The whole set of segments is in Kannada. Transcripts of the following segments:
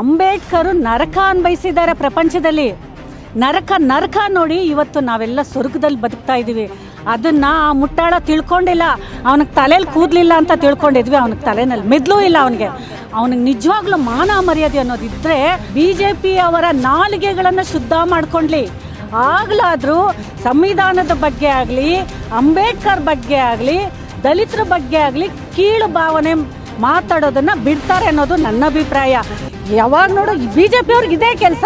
ಅಂಬೇಡ್ಕರ್ ನರಕ ಅನ್ಭವಿಸಿದ್ದಾರೆ ಪ್ರಪಂಚದಲ್ಲಿ. ನರಕ ನರಕ ನೋಡಿ ಇವತ್ತು ನಾವೆಲ್ಲ ಸ್ವರ್ಗದಲ್ಲಿ ಬದುಕ್ತಾ ಇದ್ದೀವಿ. ಅದನ್ನ ಆ ಮುಟ್ಟಾಳ ತಿಳ್ಕೊಂಡಿಲ್ಲ. ಅವನಿಗೆ ತಲೆಯಲ್ಲಿ ಕೂದಲಿಲ್ಲ ಅಂತ ತಿಳ್ಕೊಂಡಿದ್ವಿ. ಅವನಿಗೆ ತಲೆನಲ್ಲಿ ಮೆದ್ಲೂ ಇಲ್ಲ ಅವನಿಗೆ. ಅವನಿಗೆ ನಿಜವಾಗ್ಲೂ ಮಾನ ಮರ್ಯಾದೆ ಅನ್ನೋದಿದ್ರೆ ಬಿ ಜೆ ಪಿ ಅವರ ನಾಲಿಗೆಗಳನ್ನು ಶುದ್ಧ ಮಾಡ್ಕೊಂಡ್ಲಿ. ಆಗಲಾದರೂ ಸಂವಿಧಾನದ ಬಗ್ಗೆ ಆಗಲಿ, ಅಂಬೇಡ್ಕರ್ ಬಗ್ಗೆ ಆಗಲಿ, ದಲಿತರ ಬಗ್ಗೆ ಆಗಲಿ ಕೀಳು ಭಾವನೆ ಮಾತಾಡೋದನ್ನು ಬಿಡ್ತಾರೆ ಅನ್ನೋದು ನನ್ನ ಅಭಿಪ್ರಾಯ. ಯಾವಾಗ ನೋಡು ಬಿ ಜೆ ಪಿಯವ್ರಿಗೆ ಇದೇ ಕೆಲಸ.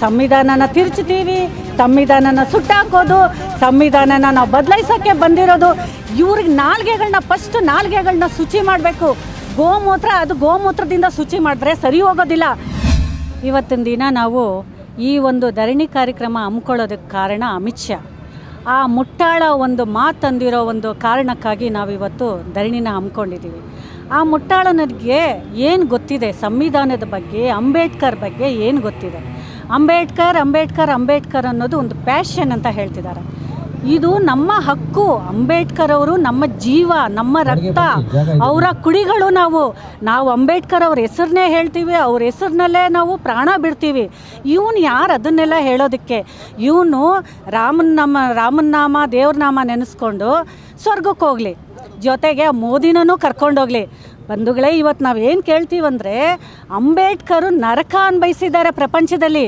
ಸಂವಿಧಾನನ ತಿರುಚ್ತೀವಿ, ಸಂವಿಧಾನನ ಸುಟ್ಟಾಕೋದು, ಸಂವಿಧಾನನ ನಾವು ಬದಲಾಯಿಸೋಕ್ಕೆ ಬಂದಿರೋದು. ಇವ್ರಿಗೆ ನಾಲ್ಗೆಗಳನ್ನ ಫಸ್ಟ್ ನಾಲ್ಗೆಗಳನ್ನ ಶುಚಿ ಮಾಡಬೇಕು. ಗೋಮೂತ್ರ, ಅದು ಗೋಮೂತ್ರದಿಂದ ಶುಚಿ ಮಾಡಿದ್ರೆ ಸರಿ ಹೋಗೋದಿಲ್ಲ. ಇವತ್ತಿನ ದಿನ ನಾವು ಈ ಒಂದು ಧರಣಿ ಕಾರ್ಯಕ್ರಮ ಹಮ್ಮಿಕೊಳ್ಳೋದಕ್ಕೆ ಕಾರಣ ಅಮಿತ್ ಶಾ. ಆ ಮುಟ್ಟಾಳ ಒಂದು ಮಾತಂದಿರೋ ಒಂದು ಕಾರಣಕ್ಕಾಗಿ ನಾವಿವತ್ತು ಧರಣಿನ ಹಮ್ಮಿಕೊಂಡಿದ್ದೀವಿ. ಆ ಮುಟ್ಟಾಳನಿಗೆ ಏನು ಗೊತ್ತಿದೆ? ಸಂವಿಧಾನದ ಬಗ್ಗೆ ಅಂಬೇಡ್ಕರ್ ಬಗ್ಗೆ ಏನು ಗೊತ್ತಿದೆ? ಅಂಬೇಡ್ಕರ್ ಅಂಬೇಡ್ಕರ್ ಅಂಬೇಡ್ಕರ್ ಅನ್ನೋದು ಒಂದು ಪ್ಯಾಷನ್ ಅಂತ ಹೇಳ್ತಿದ್ದಾರೆ. ಇದು ನಮ್ಮ ಹಕ್ಕು. ಅಂಬೇಡ್ಕರ್ ಅವರು ನಮ್ಮ ಜೀವ ನಮ್ಮ ರಕ್ತ ಅವರ ಕುಡಿಗಳು ನಾವು. ನಾವು ಅಂಬೇಡ್ಕರ್ ಅವ್ರ ಹೆಸರನ್ನೇ ಹೇಳ್ತೀವಿ ಅವ್ರ ಹೆಸರಿನಲ್ಲೇ ನಾವು ಪ್ರಾಣ ಬಿಡ್ತೀವಿ. ಇವನು ಯಾರು ಅದನ್ನೆಲ್ಲ ಹೇಳೋದಕ್ಕೆ? ಇವನು ರಾಮನ ನಮ್ಮ ರಾಮನ ನಾಮ ದೇವ್ರ ನಾಮ ನೆನೆಸ್ಕೊಂಡು ಸ್ವರ್ಗಕ್ಕೆ ಹೋಗಲಿ. ಜೊತೆಗೆ ಮೋದಿನೂ ಕರ್ಕೊಂಡೋಗ್ಲಿ. ಬಂಧುಗಳೇ ಇವತ್ತು ನಾವು ಏನು ಕೇಳ್ತೀವಂದರೆ, ಅಂಬೇಡ್ಕರು ನರಕ ಅನ್ಭವಿಸಿದ್ದಾರೆ ಪ್ರಪಂಚದಲ್ಲಿ.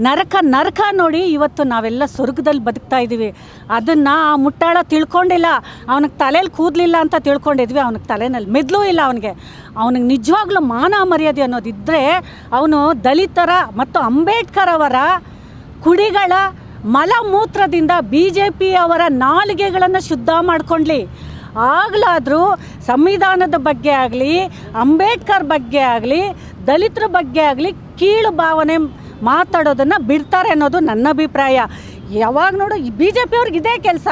ನರಕ ನರಕ ನೋಡಿ ಇವತ್ತು ನಾವೆಲ್ಲ ಸ್ವರ್ಗದಲ್ಲಿ ಬದುಕ್ತಾ ಇದ್ದೀವಿ. ಅದನ್ನು ಆ ಮುಟ್ಟಾಳ ತಿಳ್ಕೊಂಡಿಲ್ಲ. ಅವನಿಗೆ ತಲೆಯಲ್ಲಿ ಕೂದಲಿಲ್ಲ ಅಂತ ತಿಳ್ಕೊಂಡಿದ್ವಿ. ಅವನಿಗೆ ತಲೆನಲ್ಲಿ ಮೆದ್ಲೂ ಇಲ್ಲ ಅವನಿಗೆ. ಅವನಿಗೆ ನಿಜವಾಗ್ಲೂ ಮಾನ ಮರ್ಯಾದೆ ಅನ್ನೋದಿದ್ದರೆ ಅವನು ದಲಿತರ ಮತ್ತು ಅಂಬೇಡ್ಕರ್ ಅವರ ಕುಡಿಗಳ ಮಲಮೂತ್ರದಿಂದ ಬಿ ಜೆ ಪಿಯವರ ನಾಲಿಗೆಗಳನ್ನು ಶುದ್ಧ ಮಾಡ್ಕೊಂಡ್ಲಿ. ಆಗ್ಲಾದರೂ ಸಂವಿಧಾನದ ಬಗ್ಗೆ ಆಗಲಿ, ಅಂಬೇಡ್ಕರ್ ಬಗ್ಗೆ ಆಗಲಿ, ದಲಿತರ ಬಗ್ಗೆ ಆಗಲಿ ಕೀಳು ಭಾವನೆ ಮಾತಾಡೋದನ್ನು ಬಿಡ್ತಾರೆ ಅನ್ನೋದು ನನ್ನ ಅಭಿಪ್ರಾಯ. ಯಾವಾಗ ನೋಡು ಬಿ ಜೆ ಪಿಯವ್ರಿಗೆ ಇದೇ ಕೆಲಸ.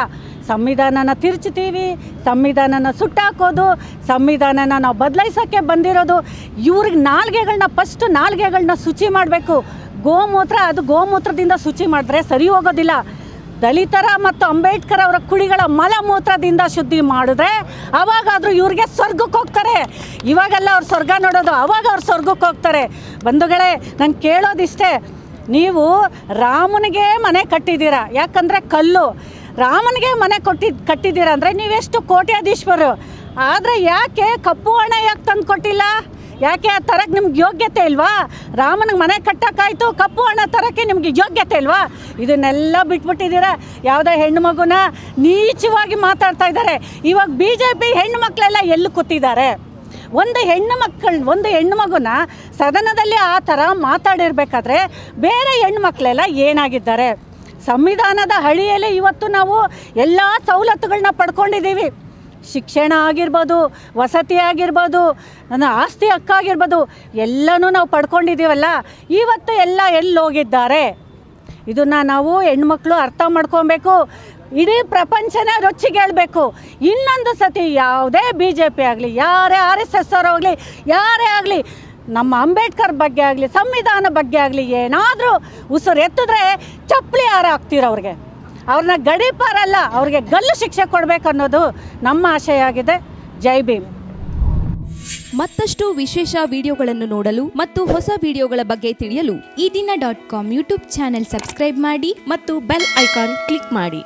ಸಂವಿಧಾನನ ತಿರುಚ್ತೀವಿ, ಸಂವಿಧಾನನ ಸುಟ್ಟಾಕೋದು, ಸಂವಿಧಾನನ ನಾವು ಬದಲಾಯಿಸೋಕ್ಕೆ ಬಂದಿರೋದು. ಇವ್ರಿಗೆ ನಾಲ್ಗೆಗಳನ್ನ ಫಸ್ಟ್ ನಾಲ್ಗೆಗಳನ್ನ ಶುಚಿ ಮಾಡಬೇಕು. ಗೋಮೂತ್ರ, ಅದು ಗೋಮೂತ್ರದಿಂದ ಶುಚಿ ಮಾಡಿದ್ರೆ ಸರಿ ಹೋಗೋದಿಲ್ಲ. ದಲಿತರ ಮತ್ತು ಅಂಬೇಡ್ಕರ್ ಅವರ ಕುಳಿಗಳ ಮಲಮೂತ್ರದಿಂದ ಶುದ್ಧಿ ಮಾಡಿದ್ರೆ ಅವಾಗಾದರೂ ಇವ್ರಿಗೆ ಸ್ವರ್ಗಕ್ಕೆ ಹೋಗ್ತಾರೆ. ಇವಾಗೆಲ್ಲ ಅವ್ರು ಸ್ವರ್ಗ ನೋಡೋದು, ಅವಾಗ ಅವ್ರು ಸ್ವರ್ಗಕ್ಕೆ ಹೋಗ್ತಾರೆ. ಬಂಧುಗಳೇ, ನಾನು ಕೇಳೋದಿಷ್ಟೇ, ನೀವು ರಾಮನಿಗೆ ಮನೆ ಕಟ್ಟಿದ್ದೀರಾ? ಯಾಕಂದರೆ ಕಲ್ಲು. ರಾಮನಿಗೆ ಮನೆ ಕೊಟ್ಟಿ, ಕಟ್ಟಿದ್ದೀರಾ ಅಂದರೆ ನೀವೆಷ್ಟು ಕೋಟ್ಯಾಧೀಶ್ವರು. ಆದರೆ ಯಾಕೆ ಕಪ್ಪು ಹಣ ಯಾಕೆ ತಂದು ಕೊಟ್ಟಿಲ್ಲ? ಯಾಕೆ ಆ ತರಕ್ಕೆ ನಿಮ್ಗೆ ಯೋಗ್ಯತೆ ಇಲ್ವಾ? ರಾಮನಿಗೆ ಮನೆ ಕಟ್ಟಕ್ಕಾಯ್ತು, ಕಪ್ಪು ಹಣ ತರಕ್ಕೆ ನಿಮಗೆ ಯೋಗ್ಯತೆ ಇಲ್ವಾ? ಇದನ್ನೆಲ್ಲ ಬಿಟ್ಬಿಟ್ಟಿದ್ದೀರಾ? ಯಾವುದೇ ಹೆಣ್ಣು ಮಗುನ ನೀಚವಾಗಿ ಮಾತಾಡ್ತಾ ಇದ್ದಾರೆ. ಇವಾಗ ಬಿ ಜೆ ಪಿ ಹೆಣ್ಣು ಮಕ್ಕಳೆಲ್ಲ ಎಲ್ಲಿ ಕೂತಿದ್ದಾರೆ? ಒಂದು ಹೆಣ್ಣು ಮಕ್ಕಳು, ಒಂದು ಹೆಣ್ಣು ಮಗುನ ಸದನದಲ್ಲಿ ಆ ಥರ ಮಾತಾಡಿರ್ಬೇಕಾದ್ರೆ ಬೇರೆ ಹೆಣ್ಣು ಮಕ್ಕಳೆಲ್ಲ ಏನಾಗಿದ್ದಾರೆ? ಸಂವಿಧಾನದ ಹಳಿಯಲ್ಲಿ ಇವತ್ತು ನಾವು ಎಲ್ಲ ಸವಲತ್ತುಗಳನ್ನ ಪಡ್ಕೊಂಡಿದ್ದೀವಿ. ಶಿಕ್ಷಣ ಆಗಿರ್ಬೋದು, ವಸತಿ ಆಗಿರ್ಬೋದು, ನನ್ನ ಆಸ್ತಿ ಹಕ್ಕಾಗಿರ್ಬೋದು ಎಲ್ಲನೂ ನಾವು ಪಡ್ಕೊಂಡಿದ್ದೀವಲ್ಲ, ಇವತ್ತು ಎಲ್ಲ ಎಲ್ಲಿ ಹೋಗಿದ್ದಾರೆ? ಇದನ್ನು ನಾವು ಹೆಣ್ಮಕ್ಳು ಅರ್ಥ ಮಾಡ್ಕೊಬೇಕು, ಇಡೀ ಪ್ರಪಂಚನೇ ರೊಚ್ಚಿಗೆ ಹೇಳ್ಬೇಕು. ಇನ್ನೊಂದು ಸತಿ ಯಾವುದೇ ಬಿ ಜೆ ಪಿ ಆಗಲಿ, ಯಾರೇ ಆರ್ ಎಸ್ ಎಸ್ ಯಾರೇ ಆಗಲಿ, ನಮ್ಮ ಅಂಬೇಡ್ಕರ್ ಬಗ್ಗೆ ಆಗಲಿ, ಸಂವಿಧಾನ ಬಗ್ಗೆ ಆಗಲಿ, ಏನಾದರೂ ಉಸಿರು ಎತ್ತಿದ್ರೆ ಚಪ್ಪಲಿ ಯಾರು ಹಾಕ್ತೀರ ಅವ್ರನ್ನ ಗಡೀಪಾರಲ್ಲ ಅವ್ರಿಗೆ ಗಲ್ಲು ಶಿಕ್ಷೆ ಕೊಡಬೇಕು ಅನ್ನೋದು ನಮ್ಮ ಆಶಯ ಆಗಿದೆ ಜೈ ಭೀಮ್. ಮತ್ತಷ್ಟು ವಿಶೇಷ ವಿಡಿಯೋಗಳನ್ನು ನೋಡಲು ಮತ್ತು ಹೊಸ ವಿಡಿಯೋಗಳ ಬಗ್ಗೆ ತಿಳಿಯಲು Ee Dina dot com YouTube channel subscribe ಮಾಡಿ ಮತ್ತು ಬೆಲ್ ಐಕಾನ್ ಕ್ಲಿಕ್ ಮಾಡಿ.